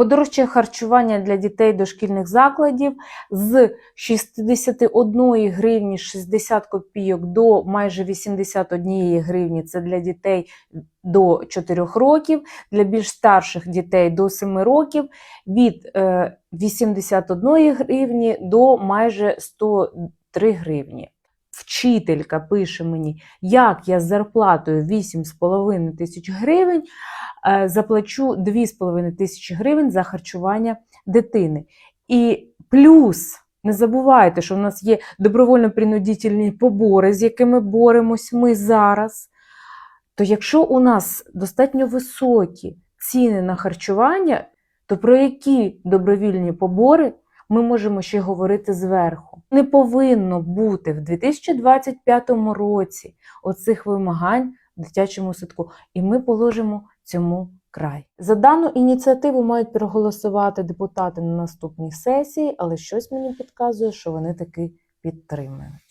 Подорожче харчування для дітей дошкільних закладів з 61 гривні 60 копійок до майже 81 гривні. Це для дітей до 4 років, для більш старших дітей до 7 років від е, 81 гривні до майже 103 гривні. Вчителька пише мені, як я з зарплатою 8,5 тисяч гривень е, заплачу 2,5 тисячі гривень за харчування дитини. І плюс не забувайте, що в нас є добровольно-принудительні побори, з якими боремось ми зараз. То якщо у нас достатньо високі ціни на харчування, то про які добровільні побори ми можемо ще говорити зверху? Не повинно бути в 2025 році оцих вимагань в дитячому садку, і ми положимо цьому край. За дану ініціативу мають проголосувати депутати на наступній сесії, але щось мені підказує, що вони таки підтримують.